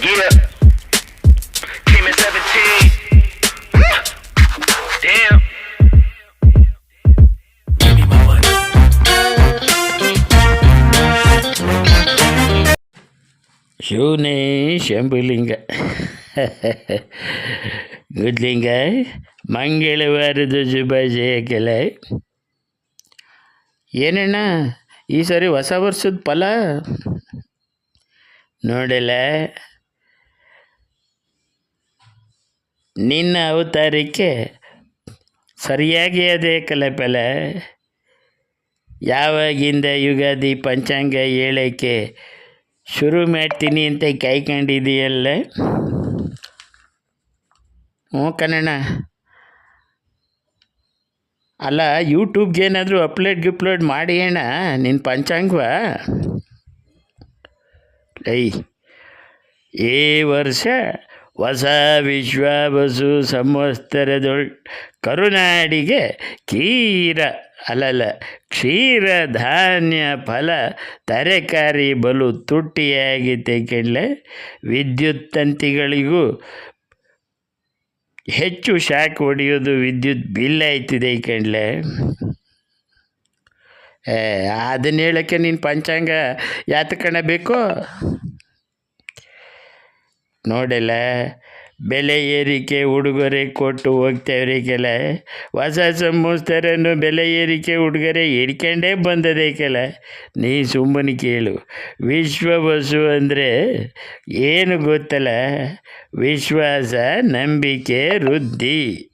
Yeah. Came in 17. Damn. ಶಿವನೇ ಶಂಭುಲಿಂಗ ಗುದ್ಲಿಂಗ ಮಂಗಳವಾರದ ಶುಭಾಶಯಕೆಲ ಏನಣ್ಣ ಈ ಸರಿ ಹೊಸ ವರ್ಷದ ಫಲ ನೋಡಲ್ಲ ನಿನ್ನ ಅವತಾರಕ್ಕೆ ಸರಿಯಾಗಿ ಅದೇ ಕಲೆಪಲ. ಯಾವಾಗಿಂದ ಯುಗಾದಿ ಪಂಚಾಂಗ ಹೇಳೋಕ್ಕೆ ಶುರು ಮಾಡ್ತೀನಿ ಅಂತ ಕಾಯ್ಕೊಂಡಿದೆಯಲ್ಲ ಹ್ಞೂ ಕಣಣ್ಣ ಅಲ್ಲ ಯೂಟ್ಯೂಬ್ಗೆ ಏನಾದರೂ ಅಪ್ಲೋಡ್ ಗಿಪ್ಲೋಡ್ ಮಾಡಿ ಅಣ್ಣ ನಿನ್ನ ಪಂಚಾಂಗವ? ಲೈ, ಈ ವರ್ಷ ಹೊಸ ವಿಶ್ವ ಬಸು ಸಂವತ್ಸರದೊಳ್ ಕರುನಾಡಿಗೆ ಕೀರ ಅಲಲ, ಕ್ಷೀರ ಧಾನ್ಯ ಫಲ ತರಕಾರಿ ಬಲು ತುಟ್ಟಿಯಾಗಿ ತೆಗೆಳ್ಳೆ. ವಿದ್ಯುತ್ ತಂತಿಗಳಿಗೂ ಹೆಚ್ಚು ಶಾಕ್ ಹೊಡೆಯೋದು ವಿದ್ಯುತ್ ಬಿಲ್ ಆಯ್ತಿದೆ ಏ ಅದನ್ನ ಹೇಳೋಕ್ಕೆ ನೀನು ಪಂಚಾಂಗ ಯಾತಕಣ ಬೇಕು? ನೋಡಲ್ಲ ಬೆಲೆ ಏರಿಕೆ ಉಡುಗೊರೆ ಕೊಟ್ಟು ಹೋಗ್ತೇವ್ರಿ ಕೆಲ ಹೊಸ ಸಂಸ್ಥರನ್ನು ಬೆಲೆ ಏರಿಕೆ ಉಡುಗೊರೆ ಹಿಡ್ಕೊಂಡೇ ಬಂದದೆ ಕೆಲ. ನೀ ಸುಮ್ಮನೆ ಕೇಳು. ವಿಶ್ವ ಬಸು ಅಂದರೆ ಏನು ಗೊತ್ತಲ್ಲ ವಿಶ್ವಾಸ, ನಂಬಿಕೆ, ವೃದ್ಧಿ.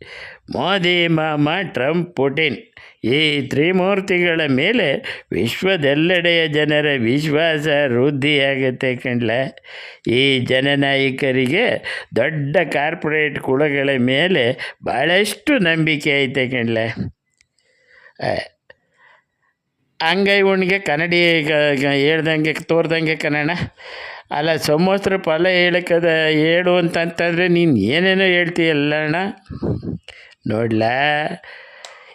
ಮೋದಿ ಮಾಮ, ಟ್ರಂಪ್, ಪುಟಿನ್. ಈ ತ್ರಿಮೂರ್ತಿಗಳ ಮೇಲೆ ವಿಶ್ವದೆಲ್ಲೆಡೆಯ ಜನರ ವಿಶ್ವಾಸ ವೃದ್ಧಿಯಾಗುತ್ತೆ ಕಣ್ಲ ಈ ಜನನಾಯಕರಿಗೆ ದೊಡ್ಡ ಕಾರ್ಪೊರೇಟ್ ಕುಳಗಳ ಮೇಲೆ ಭಾಳಷ್ಟು ನಂಬಿಕೆ ಐತೆ ಕಣ್ಲ ಅಂಗೈ ಉಣ್ಗೆ ಕನ್ನಡಿ ಹೇಳ್ದಂಗೆ ತೋರ್ದಂಗೆ ಕನ್ನಡ. ಅಲ್ಲ ಸಮವಸ್ತ್ರ ಫಲ ಹೇಳಕ್ಕದ ಹೇಳು ಅಂತಂತಂದರೆ ನೀನು ಏನೇನೋ ಹೇಳ್ತೀಯಲ್ಲಣ್ಣ. ನೋಡ್ಲಾ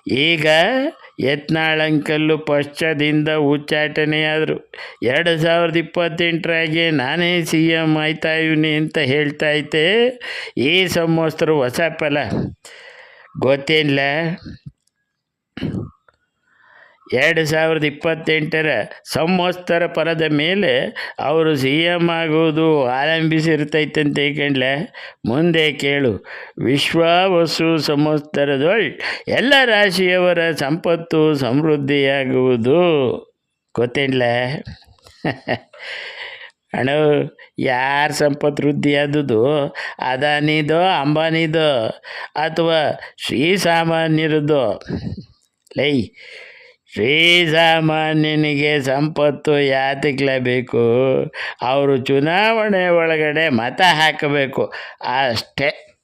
ಈಗ ಯತ್ನಾಳಂಕಲ್ಲು ಪಶ್ಚದಿಂದ ಉಚ್ಚಾಟನೆಯಾದರು. ಎರಡು ಸಾವಿರದ ಇಪ್ಪತ್ತೆಂಟರಾಗೆ ನಾನೇ ಸಿ ಎಂ ಆಯ್ತಾ ಇವನಿ ಅಂತ ಹೇಳ್ತಾ ಐತೆ ಈ ಸಂವತ್ಸರ ಹೊಸ ಫಲ. ಗೊತ್ತೇನಿಲ್ಲ ಎರಡು ಸಾವಿರದ ಇಪ್ಪತ್ತೆಂಟರ ಸಂವತ್ಸರ ಪರದ ಮೇಲೆ ಅವರು ಸಿ ಎಂ ಆಗುವುದು ಆರಂಭಿಸಿರ್ತೈತಂತೆ ಕಂಡ್ಲೆ ಮುಂದೆ ಕೇಳು. ವಿಶ್ವ ವಸು ಸಂವತ್ಸರದೊಳ್ ಎಲ್ಲ ರಾಶಿಯವರ ಸಂಪತ್ತು ಸಮೃದ್ಧಿಯಾಗುವುದು ಗೊತ್ತೇನ್ಲ? ಅಣ್ಣ ಯಾರ ಸಂಪತ್ತು ವೃದ್ಧಿ ಅದಾನಿದೋ, ಅಂಬಾನಿದೋ ಅಥವಾ ಶ್ರೀಸಾಮಾನ್ಯರದೋ ಲೈ ಶ್ರೀಸಾಮಾನ್ಯನಿಗೆ ಸಂಪತ್ತು ಯಾತಕ್ಲೇಬೇಕು ಅವರು ಚುನಾವಣೆ ಒಳಗಡೆ ಮತ ಹಾಕಬೇಕು. ಅಷ್ಟೇ.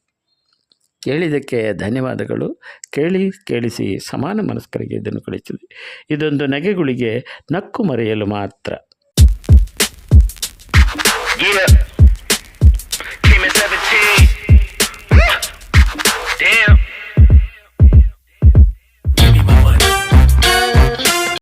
ಕೇಳಿದ್ದಕ್ಕೆ ಧನ್ಯವಾದಗಳು. ಕೇಳಿ, ಕೇಳಿಸಿ ಸಮಾನ ಮನಸ್ಕರಿಗೆ ಇದನ್ನು ಕಳಿಸಿದೆ. ಇದೊಂದು ನಗೆಗಳಿಗೆ ನಕ್ಕು ಮರೆಯಲು ಮಾತ್ರ.